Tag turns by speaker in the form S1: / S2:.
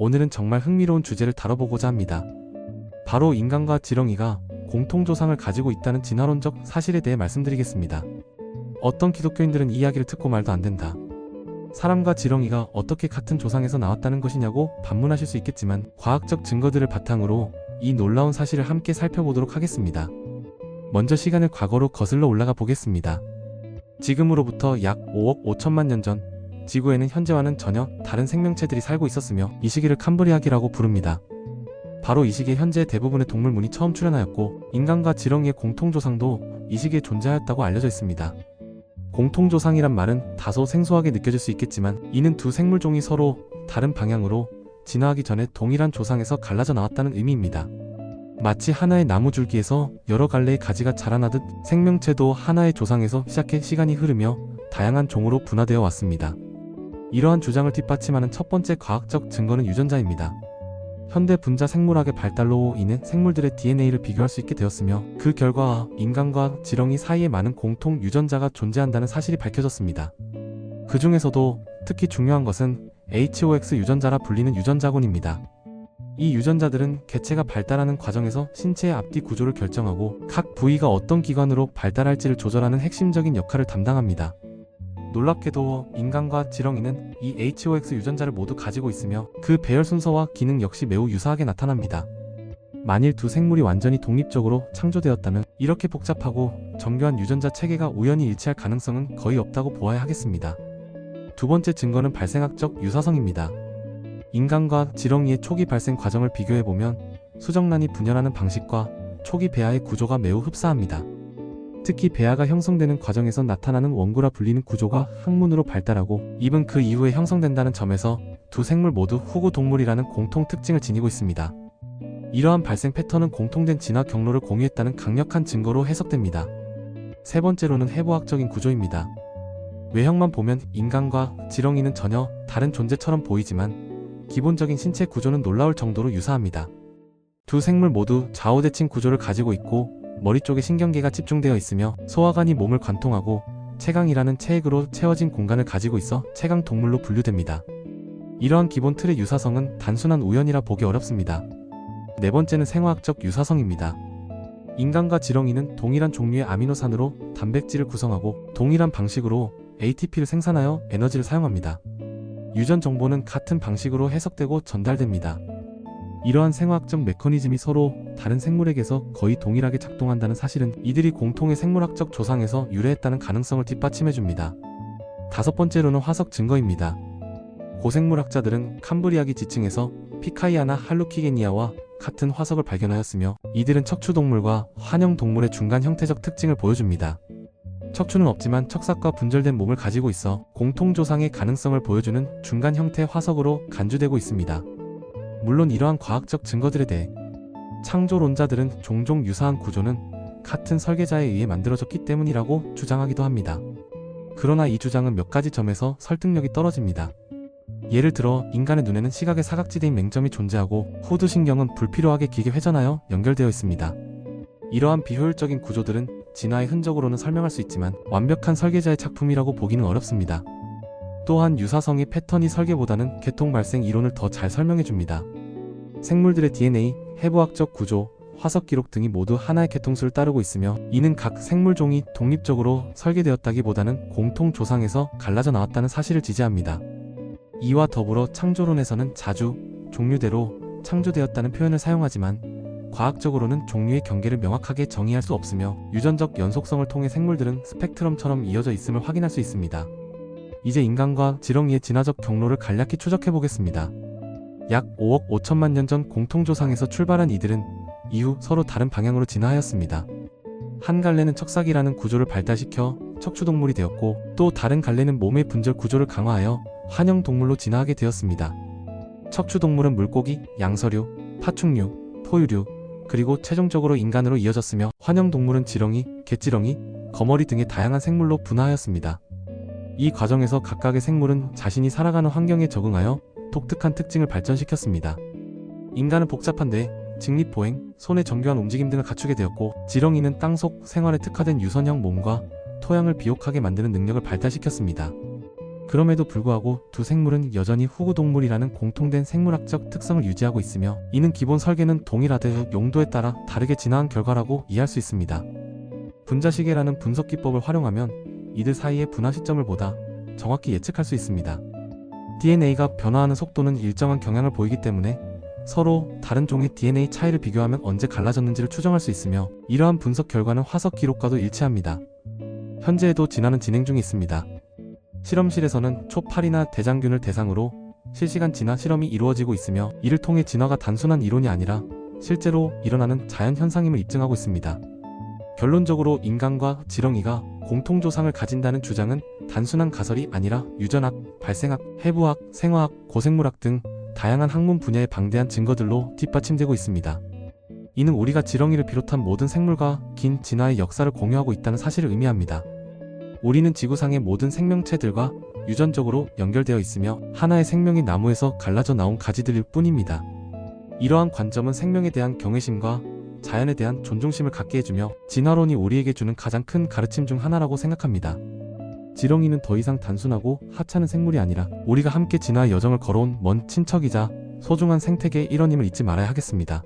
S1: 오늘은 정말 흥미로운 주제를 다뤄보고자 합니다. 바로 인간과 지렁이가 공통조상을 가지고 있다는 진화론적 사실에 대해 말씀드리겠습니다. 어떤 기독교인들은 이 이야기를 듣고 말도 안 된다. 사람과 지렁이가 어떻게 같은 조상에서 나왔다는 것이냐고 반문하실 수 있겠지만 과학적 증거들을 바탕으로 이 놀라운 사실을 함께 살펴보도록 하겠습니다. 먼저 시간을 과거로 거슬러 올라가 보겠습니다. 지금으로부터 약 5억 5천만 년 전 지구에는 현재와는 전혀 다른 생명체들이 살고 있었으며 이 시기를 캄브리아기라고 부릅니다. 바로 이 시기에 현재 대부분의 동물문이 처음 출현하였고 인간과 지렁이의 공통조상도 이 시기에 존재하였다고 알려져 있습니다. 공통조상이란 말은 다소 생소하게 느껴질 수 있겠지만 이는 두 생물종이 서로 다른 방향으로 진화하기 전에 동일한 조상에서 갈라져 나왔다는 의미입니다. 마치 하나의 나무 줄기에서 여러 갈래의 가지가 자라나듯 생명체도 하나의 조상에서 시작해 시간이 흐르며 다양한 종으로 분화되어 왔습니다. 이러한 주장을 뒷받침하는 첫 번째 과학적 증거는 유전자입니다. 현대 분자 생물학의 발달로 인해 생물들의 DNA를 비교할 수 있게 되었으며 그 결과 인간과 지렁이 사이에 많은 공통 유전자가 존재한다는 사실이 밝혀졌습니다. 그 중에서도 특히 중요한 것은 HOX 유전자라 불리는 유전자군입니다. 이 유전자들은 개체가 발달하는 과정에서 신체의 앞뒤 구조를 결정하고 각 부위가 어떤 기관으로 발달할지를 조절하는 핵심적인 역할을 담당합니다. 놀랍게도 인간과 지렁이는 이 HOX 유전자를 모두 가지고 있으며 그 배열 순서와 기능 역시 매우 유사하게 나타납니다. 만일 두 생물이 완전히 독립적으로 창조되었다면 이렇게 복잡하고 정교한 유전자 체계가 우연히 일치할 가능성은 거의 없다고 보아야 하겠습니다. 두 번째 증거는 발생학적 유사성입니다. 인간과 지렁이의 초기 발생 과정을 비교해보면 수정란이 분열하는 방식과 초기 배아의 구조가 매우 흡사합니다. 특히 배아가 형성되는 과정에서 나타나는 원구라 불리는 구조가 항문으로 발달하고 입은 그 이후에 형성된다는 점에서 두 생물 모두 후구 동물이라는 공통 특징을 지니고 있습니다. 이러한 발생 패턴은 공통된 진화 경로를 공유했다는 강력한 증거로 해석됩니다. 세 번째로는 해부학적인 구조입니다. 외형만 보면 인간과 지렁이는 전혀 다른 존재처럼 보이지만 기본적인 신체 구조는 놀라울 정도로 유사합니다. 두 생물 모두 좌우대칭 구조를 가지고 있고 머리 쪽에 신경계가 집중되어 있으며 소화관이 몸을 관통하고 체강이라는 체액으로 채워진 공간을 가지고 있어 체강 동물로 분류됩니다. 이러한 기본 틀의 유사성은 단순한 우연이라 보기 어렵습니다. 네 번째는 생화학적 유사성입니다. 인간과 지렁이는 동일한 종류의 아미노산으로 단백질을 구성하고 동일한 방식으로 ATP를 생산하여 에너지를 사용합니다. 유전 정보는 같은 방식으로 해석되고 전달됩니다. 이러한 생화학적 메커니즘이 서로 다른 생물에게서 거의 동일하게 작동한다는 사실은 이들이 공통의 생물학적 조상에서 유래했다는 가능성을 뒷받침해줍니다. 다섯 번째로는 화석 증거입니다. 고생물학자들은 캄브리아기 지층에서 피카이아나 할루키게니아와 같은 화석을 발견하였으며 이들은 척추동물과 환영동물의 중간 형태적 특징을 보여줍니다. 척추는 없지만 척삭과 분절된 몸을 가지고 있어 공통조상의 가능성을 보여주는 중간 형태의 화석으로 간주되고 있습니다. 물론 이러한 과학적 증거들에 대해 창조론자들은 종종 유사한 구조는 같은 설계자에 의해 만들어졌기 때문이라고 주장하기도 합니다. 그러나 이 주장은 몇 가지 점에서 설득력이 떨어집니다. 예를 들어 인간의 눈에는 시각의 사각지대인 맹점이 존재하고 후두신경은 불필요하게 기계 회전하여 연결되어 있습니다. 이러한 비효율적인 구조들은 진화의 흔적으로는 설명할 수 있지만 완벽한 설계자의 작품이라고 보기는 어렵습니다. 또한 유사성의 패턴이 설계보다는 개통 발생 이론을 더 잘 설명해 줍니다. 생물들의 DNA, 해부학적 구조, 화석 기록 등이 모두 하나의 개통수를 따르고 있으며 이는 각 생물종이 독립적으로 설계되었다기보다는 공통 조상에서 갈라져 나왔다는 사실을 지지합니다. 이와 더불어 창조론에서는 자주 종류대로 창조되었다는 표현을 사용하지만 과학적으로는 종류의 경계를 명확하게 정의할 수 없으며 유전적 연속성을 통해 생물들은 스펙트럼처럼 이어져 있음을 확인할 수 있습니다. 이제 인간과 지렁이의 진화적 경로를 간략히 추적해 보겠습니다. 약 5억 5천만 년 전 공통조상에서 출발한 이들은 이후 서로 다른 방향으로 진화하였습니다. 한 갈래는 척삭이라는 구조를 발달시켜 척추동물이 되었고 또 다른 갈래는 몸의 분절 구조를 강화하여 환영동물로 진화하게 되었습니다. 척추동물은 물고기, 양서류, 파충류, 포유류, 그리고 최종적으로 인간으로 이어졌으며 환영동물은 지렁이, 개지렁이, 거머리 등의 다양한 생물로 분화하였습니다. 이 과정에서 각각의 생물은 자신이 살아가는 환경에 적응하여 독특한 특징을 발전시켰습니다. 인간은 복잡한데 직립보행, 손의 정교한 움직임 등을 갖추게 되었고 지렁이는 땅속 생활에 특화된 유선형 몸과 토양을 비옥하게 만드는 능력을 발달시켰습니다. 그럼에도 불구하고 두 생물은 여전히 후구동물이라는 공통된 생물학적 특성을 유지하고 있으며 이는 기본 설계는 동일하되 용도에 따라 다르게 진화한 결과라고 이해할 수 있습니다. 분자시계라는 분석 기법을 활용하면 이들 사이의 분화 시점을 보다 정확히 예측할 수 있습니다. DNA가 변화하는 속도는 일정한 경향을 보이기 때문에 서로 다른 종의 DNA 차이를 비교하면 언제 갈라졌는지를 추정할 수 있으며 이러한 분석 결과는 화석 기록과도 일치합니다. 현재에도 진화는 진행 중에 있습니다. 실험실에서는 초파리나 대장균을 대상으로 실시간 진화 실험이 이루어지고 있으며 이를 통해 진화가 단순한 이론이 아니라 실제로 일어나는 자연 현상임을 입증하고 있습니다. 결론적으로 인간과 지렁이가 공통조상을 가진다는 주장은 단순한 가설이 아니라 유전학, 발생학, 해부학, 생화학, 고생물학 등 다양한 학문 분야의 방대한 증거들로 뒷받침되고 있습니다. 이는 우리가 지렁이를 비롯한 모든 생물과 긴 진화의 역사를 공유하고 있다는 사실을 의미합니다. 우리는 지구상의 모든 생명체들과 유전적으로 연결되어 있으며 하나의 생명이 나무에서 갈라져 나온 가지들일 뿐입니다. 이러한 관점은 생명에 대한 경외심과 자연에 대한 존중심을 갖게 해주며 진화론이 우리에게 주는 가장 큰 가르침 중 하나라고 생각합니다. 지렁이는 더 이상 단순하고 하찮은 생물이 아니라 우리가 함께 진화의 여정을 걸어온 먼 친척이자 소중한 생태계의 일원임을 잊지 말아야 하겠습니다.